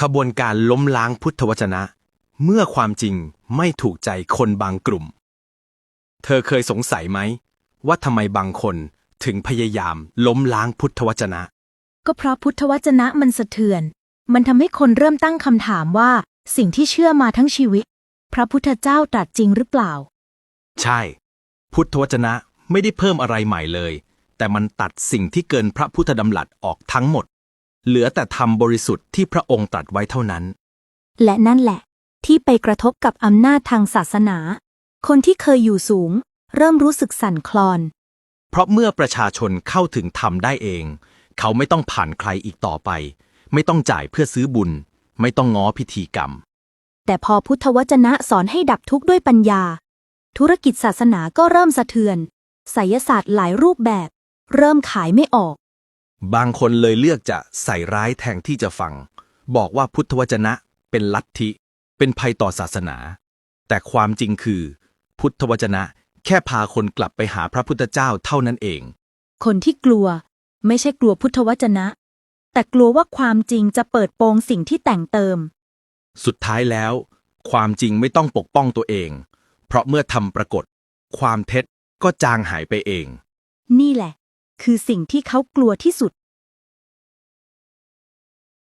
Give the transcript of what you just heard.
ขบวนการล้มล้างพุทธวจนะ เมื่อความจริงไม่ถูกใจคนบางกลุ่ม เธอเคยสงสัยไหม ว่าทำไมบางคนถึงพยายามล้มล้างพุทธวจนะ ก็เพราะพุทธวจนะมันสะเทือน มันทำให้คนเริ่มตั้งคำถามว่าสิ่งที่เชื่อมาทั้งชีวิต พระพุทธเจ้าตรัสจริงหรือเปล่า ใช่ พุทธวจนะไม่ได้เพิ่มอะไรใหม่เลย แต่มันตัดสิ่งที่เกินพระพุทธดำรัสออกทั้งหมด เหลือแต่ธรรมบริสุทธิ์ที่พระองค์ตรัสไว้เท่านั้น และนั่นแหละ ที่ไปกระทบกับอำนาจทางศาสนา คนที่เคยอยู่สูง เริ่มรู้สึกสั่นคลอน เพราะเมื่อประชาชนเข้าถึงธรรมได้เอง เขาไม่ต้องผ่านใครอีกต่อไป ไม่ต้องจ่ายเพื่อซื้อบุญ ไม่ต้องง้อพิธีกรรม แต่พอพุทธวจนะสอนให้ดับทุกข์ด้วยปัญญา ธุรกิจศาสนาก็เริ่มสะเทือนไสยศาสตร์หลายรูปแบบ เริ่มขายไม่ออก บางคนเลยเลือกจะใส่ร้ายแทนที่จะฟัง บอกว่าพุทธวจนะเป็นลัทธิ เป็นภัยต่อศาสนา แต่ความจริงคือ พุทธวจนะแค่พาคนกลับไปหาพระพุทธเจ้าเท่านั้นเอง คนที่กลัวไม่ใช่กลัวพุทธวจนะ แต่กลัวว่าความจริงจะเปิดโปงสิ่งที่แต่งเติม สุดท้ายแล้ว ความจริงไม่ต้องปกป้องตัวเอง เพราะเมื่อทำปรากฏ ความเท็จก็จางหายไปเอง นี่แหละ คือสิ่งที่เขากลัวที่สุด